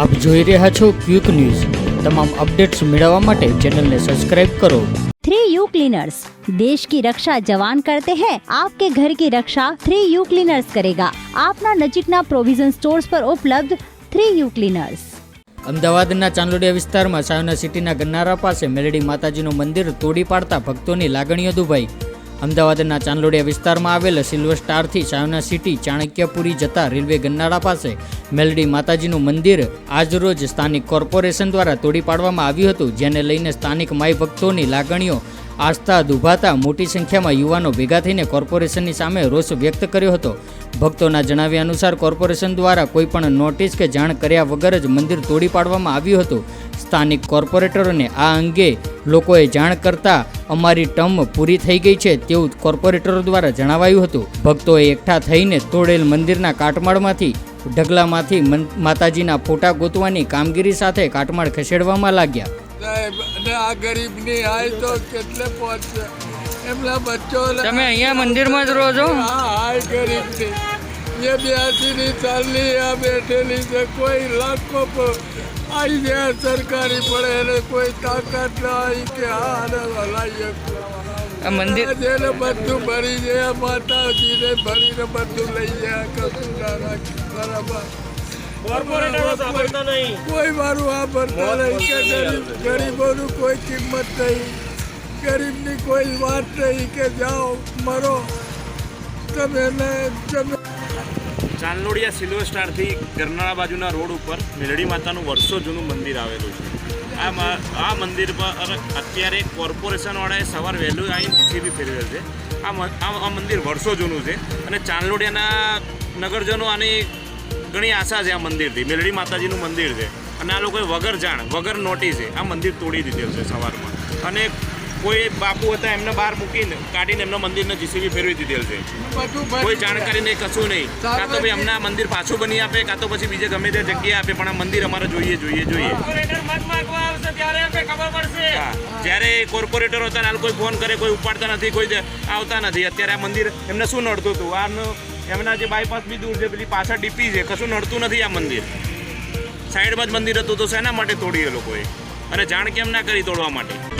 આપ જોઈ રહ્યા છો ક્વિક ન્યૂઝ. તમામ અપડેટ્સ મેળવવા માટે ચેનલને સબસ્ક્રાઇબ કરો. થ્રી યુ क्लीनर्स દેશ કી રક્ષા જવાન કરતે हैं आपके घर की रक्षा थ्री यू ક્લીનર્સ કરેગા. આપના નજીકના પ્રોવિઝન સ્ટોર્સ પર ઉપલબ્ધ થ્રી યુ ક્લીનર્સ. અમદાવાદના ચાંદોડિયા વિસ્તારમાં સાયોના સિટીના ગન્નારા પાસે મેલડી માતાજીનું મંદિર તોડી પાડતા ભક્તોની લાગણીઓ દુભાઈ અમદાવાદના ચાંદલોડિયા વિસ્તારમાં આવેલ સિલ્વર સ્ટારથી સાયોના સિટી ચાણક્યપુરી જતા રેલવે ગન્નાળા પાસે મેલડી માતાજીનું મંદિર આજરોજ સ્થાનિક કોર્પોરેશન દ્વારા તોડી પાડવામાં આવ્યું હતું, જેને લઈને સ્થાનિક માઈ ભક્તોની લાગણીઓ આસ્થા દુભાતા મોટી સંખ્યામાં યુવાનો ભેગા થઈને કોર્પોરેશનની સામે રોષ વ્યક્ત કર્યો હતો. ભક્તોના જણાવ્યા અનુસાર કોર્પોરેશન દ્વારા કોઈપણ નોટિસ કે જાણ કર્યા વગર જ મંદિર તોડી પાડવામાં આવ્યું હતું. સ્થાનિક કોર્પોરેટરોને આ અંગે લોકોએ જાણ કરતા અમારી ટર્મ પૂરી થઈ ગઈ છે તેવું કોર્પોરેટરો દ્વારા જણાવાયું હતું. ભક્તોએ એકઠા થઈને તોડેલ મંદિરના કાટમાળમાંથી, ઢગલામાંથી માતાજીના ફોટા ગોતવાની કામગીરી સાથે કાટમાળ ખસેડવામાં લાગ્યા. સાહેબ અને આ ગરીબની હાય તો કેટલે પહોંચશે એમના બચ્ચો તમે અહીંયા મંદિરમાં જ રહો છો? હા હાય ગરીબની એ બ્યાસીની સાલની આ બેઠેલી છે કોઈ લાખો આવી ગયા સરકારી પડે એને કોઈ તાકાત ના આવી કે હા આને હલાવી આ મંદિર જેને બધું ભરી ગયા માતાજીને ભરીને બધું લઈ ગયા કશું ના રાખ્યું બરાબર. કોઈ મારું આ ભરતા નહીં કે ગરીબ ગરીબોનું કોઈ કિંમત નહીં. ગરીબની કોઈ વાત નહીં કે જાઓ મરો. તમે તમે ચાંદલોડિયા સિલ્વર સ્ટારથી ગરનાળા બાજુના રોડ ઉપર મેલડી માતાનું વર્ષો જૂનું મંદિર આવેલું છે. આ આ મંદિર પર અત્યારે કોર્પોરેશનવાળાએ સવાર વહેલું આવીને જીસીબી ફેરવેલ છે. આ આ મંદિર વર્ષો જૂનું છે. અને ચાંદલોડિયાના નગરજનો આની ઘણી આશા છે આ મંદિરથી. મેલડી માતાજીનું મંદિર છે. અને આ લોકોએ વગર જાણ વગર નોટિસે આ મંદિર તોડી દીધેલ છે સવારમાં. અને કોઈ બાપુ હતા એમને બહાર મૂકીને કાઢીને એમના મંદિરને જીસીબી ફેરવી દીધેલ છે. કોઈ જાણકારી નહીં કશું નહીં. કાં તો ભાઈ અમને આ મંદિર પાછું બની આપે કાં તો પછી બીજે ગમે તે જગ્યાએ આપે પણ આ મંદિર અમારે જોઈએ જોઈએ જોઈએ. જ્યારે કોર્પોરેટર હતા આ કોઈ ફોન કરે કોઈ ઉપાડતા નથી કોઈ આવતા નથી. અત્યારે આ મંદિર એમને શું નડતું હતું? આનું એમના જે બાયપાસ બી દૂર છે, પેલી પાછળ ડીપી છે, કશું નડતું નથી આ મંદિર. સાઈડમાં જ મંદિર હતું તો શેના માટે તોડી એ લોકોએ? અને જાણ કેમ ના કરી તોડવા માટે?